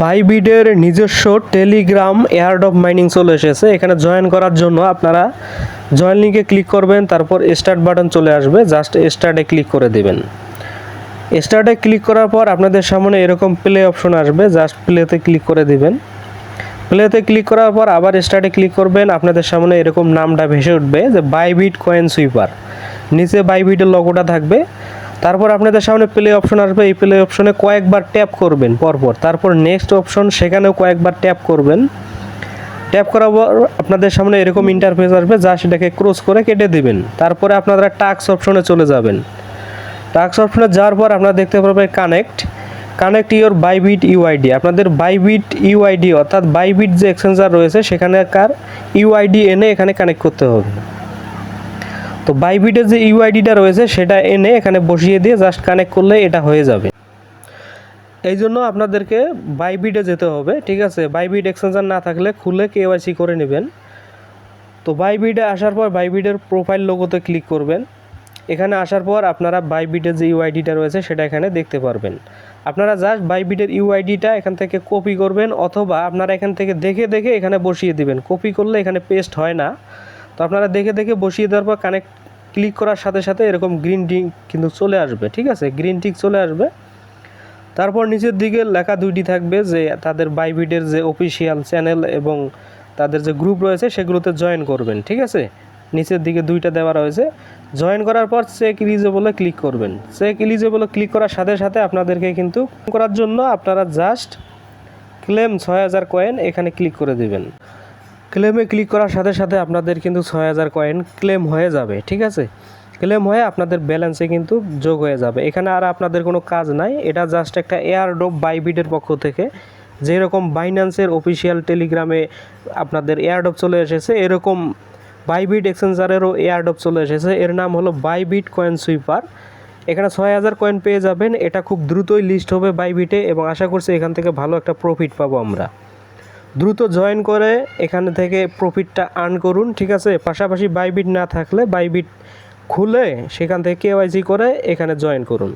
বাইবিডের নিজস্ব Telegram AirDrop mining চলে এসেছে। এখানে জয়েন করার জন্য আপনারা জয়েন লিঙ্কে ক্লিক করবেন, তারপর স্টার্ট বাটন চলে আসবে। জাস্ট স্টার্টে ক্লিক করে দেবেন। স্টার্টে ক্লিক করার পর আপনাদের সামনে এরকম প্লে অপশন আসবে। জাস্ট প্লেতে ক্লিক করে দিবেন। প্লেতে ক্লিক করার পর আবার স্টার্টে ক্লিক করবেন। আপনাদের সামনে এরকম নামটা ভেসে উঠবে যে বাইবিট কয়েন সুইপার নিচে বাইবিটের লগোটা থাকবে। তারপর আপনাদের সামনে প্লে অপশন আসবে। এই প্লে অপশনে কয়েকবার ট্যাপ করবেন পরপর। তারপর নেক্সট অপশন সেখানেও কয়েকবার ট্যাপ করবেন। ট্যাপ করার পর আপনাদের সামনে এরকম ইন্টারফেস আসবে যা সেটাকে ক্রস করে কেটে দেবেন। তারপরে আপনারা টাক্স অপশনে চলে যাবেন। টাক্স অপশনে যাওয়ার পর আপনারা দেখতে পারবেন connect connect your Bybit UID আপনাদের বাইবিট ইউআইডি অর্থাৎ বাইবিট যে এক্সচেঞ্জার রয়েছে, সেখানেকার ইউআইডি এনে এখানে কানেক্ট করতে হবে। তো বাইবিটের যে ইউআইডিটা রয়েছে, সেটা এনে এখানে বসিয়ে দিয়ে জাস্ট কানেক্ট করলে এটা হয়ে যাবে। এই জন্য আপনাদেরকে বাইবিটে যেতে হবে, ঠিক আছে? বাইবিট এক্সচেঞ্জার না থাকলে খুলে কেওয়াইসি করে নেবেন। তো বাইবিটে আসার পর বাইবিটের প্রোফাইল লোগোতে ক্লিক করবেন। এখানে আসার পর আপনারা বাইবিটের যে ইউআইডিটা রয়েছে, সেটা এখানে দেখতে পারবেন। আপনারা জাস্ট বাইবিটের ইউআইডিটা এখান থেকে কপি করবেন, অথবা আপনারা এখান থেকে দেখে দেখে এখানে বসিয়ে দিবেন। কপি করলে এখানে পেস্ট হয় না। তো আপনারা দেখে দেখে বসিয়ে দেওয়ার পর কানেক্ট ক্লিক করার সাথে সাথে এরকম গ্রিন টিক কিন্তু চলে আসবে, ঠিক আছে? গ্রিন টিক চলে আসবে। তারপর নিচের দিকে লেখা দুইটি থাকবে যে তাদের বাইবিটের যে অফিসিয়াল চ্যানেল এবং তাদের যে গ্রুপ রয়েছে সেগুলোতে জয়েন করবেন, ঠিক আছে? নিচের দিকে দুইটা দেওয়া রয়েছে। জয়েন করার পর চেক ইলিজেবলে ক্লিক করবেন। চেক ইলিজেবলে ক্লিক করার সাথে সাথে আপনাদেরকে কিন্তু করার জন্য আপনারা জাস্ট ক্লেম ছয় হাজার কয়েন এখানে ক্লিক করে দিবেন। ক্লেমে ক্লিক করার সাথে সাথে আপনাদের কিন্তু ছয় হাজার কয়েন ক্লেম হয়ে যাবে, ঠিক আছে? ক্লেম হয়ে আপনাদের ব্যালেন্সে কিন্তু যোগ হয়ে যাবে। এখানে আর আপনাদের কোনো কাজ নাই, এটা জাস্ট একটা এয়ারড্রপ বাইবিটের পক্ষ থেকে। যেরকম বাইন্যান্সের অফিসিয়াল টেলিগ্রামে আপনাদের এয়ারড্রপ চলে এসেছে, এরকম বাইবিট এক্সচেঞ্জারেরও এয়ারড্রপ চলে এসেছে। এর নাম হলো বাইবিট কয়েন সুইপার এখানে ছয় হাজার কয়েন পেয়ে যাবেন, এটা খুব দ্রুতই লিস্ট হবে বাইবিটে এবং আশা করছি এখান থেকে ভালো একটা প্রফিট পাবো আমরা। দ্রুত জয়েন করে এখানে থেকে প্রফিটটা আর্ন করুন, ঠিক আছে? পাশাপাশি বাইবিট না থাকলে বাইবিট খুলে সেখান থেকে কেওয়াইসি করে এখানে জয়েন করুন।